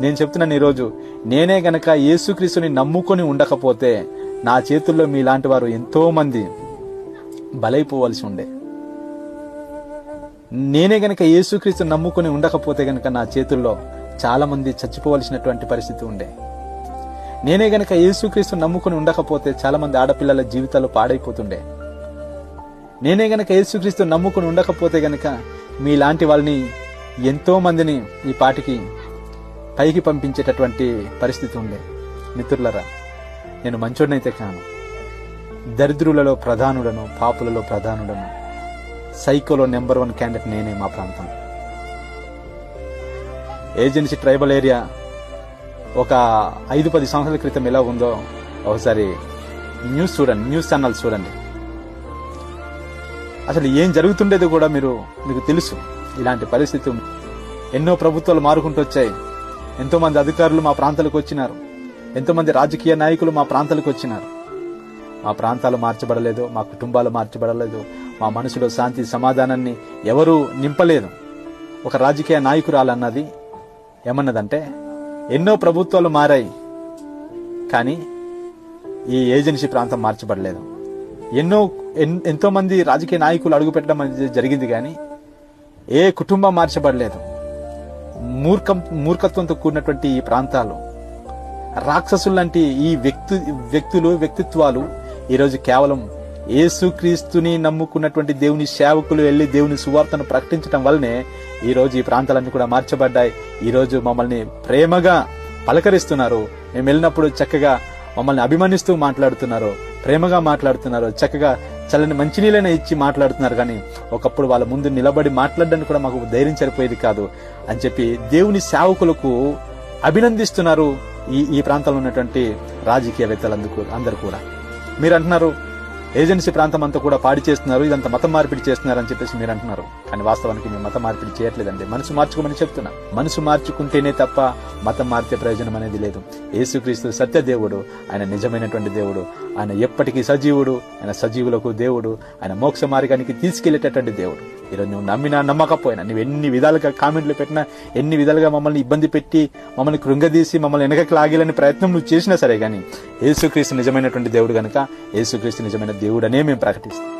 నేను చెప్తున్నాను ఈరోజు నేనే గనక యేసుక్రీస్తుని నమ్ముకొని ఉండకపోతే నా చేతుల్లో మీలాంటి వారు ఎంతోమంది బలైపోవలసి ఉండే. నేనే గనక యేసుక్రీస్తు నమ్ముకొని ఉండకపోతే గనక నా చేతుల్లో చాలామంది చచ్చిపోవలసినటువంటి పరిస్థితి ఉండే. నేనే గనక యేసుక్రీస్తు నమ్ముకొని ఉండకపోతే చాలామంది ఆడపిల్లల జీవితాలు పాడైపోతుండే. నేనే గనక యేసుక్రీస్తు నమ్ముకొని ఉండకపోతే గనక మీలాంటి వాళ్ళని ఎంతోమందిని ఈ పాటికి పైకి పంపించేటటువంటి పరిస్థితి ఉండే మిత్రులరా నేను మంచోడినైతే కాను. దరిద్రులలో ప్రధానుడను పాపులలో ప్రధానుడను సైకోలో నెంబర్ వన్ క్యాండిడేట్ నేనే మా ప్రాంతం. ఏజెన్సీ ట్రైబల్ ఏరియా ఒక ఐదు పది సంవత్సరాల క్రితం ఎలా ఉందో ఒకసారి న్యూస్ చూడండి న్యూస్ ఛానల్ చూడండి. అసలు ఏం జరుగుతుండేది కూడా మీరు మీకు తెలుసు. ఇలాంటి పరిస్థితి ఎన్నో ప్రభుత్వాలు మారుకుంటూ వచ్చాయి. ఎంతో మంది అధికారులు మా ప్రాంతాలకు వచ్చినారు. ఎంతో మంది రాజకీయ నాయకులు మా ప్రాంతాలకు వచ్చినారు. మా ప్రాంతాలు మార్చబడలేదు మా కుటుంబాలు మార్చబడలేదు మా మనసులో శాంతి సమాధానాన్ని ఎవరూ నింపలేదు. ఒక రాజకీయ నాయకురాలన్నది ఏమన్నదంటే ఎన్నో ప్రభుత్వాలు మారాయి కానీ ఈ ఏజెన్సీ ప్రాంతం మార్చబడలేదు. ఎన్నో ఎన్- రాజకీయ నాయకులు అడుగుపెట్టడం అనేది జరిగింది కానీ ఏ కుటుంబం మార్చబడలేదు. మూర్ఖం మూర్ఖత్వంతో కూడినటువంటి ఈ ప్రాంతాలు రాక్షసులు లాంటి ఈ వ్యక్తి వ్యక్తులు వ్యక్తిత్వాలు ఈరోజు కేవలం ఏసుక్రీస్తుని నమ్ముకున్నటువంటి దేవుని సేవకులు వెళ్ళి దేవుని సువార్తను ప్రకటించడం వల్లనే ఈ రోజు ఈ ప్రాంతాలన్నీ కూడా మార్చబడ్డాయి. ఈ రోజు మమ్మల్ని ప్రేమగా పలకరిస్తున్నారు. మేము వెళ్ళినప్పుడు చక్కగా మమ్మల్ని అభిమానిస్తూ మాట్లాడుతున్నారు. ప్రేమగా మాట్లాడుతున్నారు. చక్కగా చల్లని మంచినీళ్ళనే ఇచ్చి మాట్లాడుతున్నారు కానీ ఒకప్పుడు వాళ్ళ ముందు నిలబడి మాట్లాడడానికి కూడా మాకు ధైర్యం సరిపోయేది కాదు అని చెప్పి దేవుని సేవకులకు అభినందిస్తున్నారు ఈ ఈ ప్రాంతంలో ఉన్నటువంటి రాజకీయవేత్తలందుకు అందరు కూడా. మీరు అంటున్నారు ఏజెన్సీ ప్రాంతం అంతా కూడా పాడి చేస్తున్నారు ఇదంతా మతం మార్పిడి చేస్తున్నారు అని చెప్పేసి మీరు అంటున్నారు. కానీ వాస్తవానికి మేము మతం మార్పిడి చేయట్లేదండి. మనసు మార్చుకోమని చెప్తున్నా. మనసు మార్చుకుంటేనే తప్ప మతం మార్చే ప్రయోజనం అనేది లేదు. యేసుక్రీస్తు సత్య దేవుడు ఆయన నిజమైనటువంటి దేవుడు ఆయన ఎప్పటికీ సజీవుడు ఆయన సజీవులకు దేవుడు ఆయన మోక్ష మార్గానికి తీసుకెళ్ళేటటువంటి దేవుడు. ఈరోజు నువ్వు నమ్మినా నమ్మకపోయినా నువ్వు ఎన్ని విధాలుగా కామెంట్లు పెట్టినా ఎన్ని విధాలుగా మమ్మల్ని ఇబ్బంది పెట్టి మమ్మల్ని కృంగదీసి మమ్మల్ని వెనకకి లాగేలని ప్రయత్నం నువ్వు చేసినా సరే కానీ యేసుక్రీస్తు నిజమైనటువంటి దేవుడు కనుక యేసుక్రీస్తు నిజమైన దేవుడనే మేము ప్రకటిస్తాం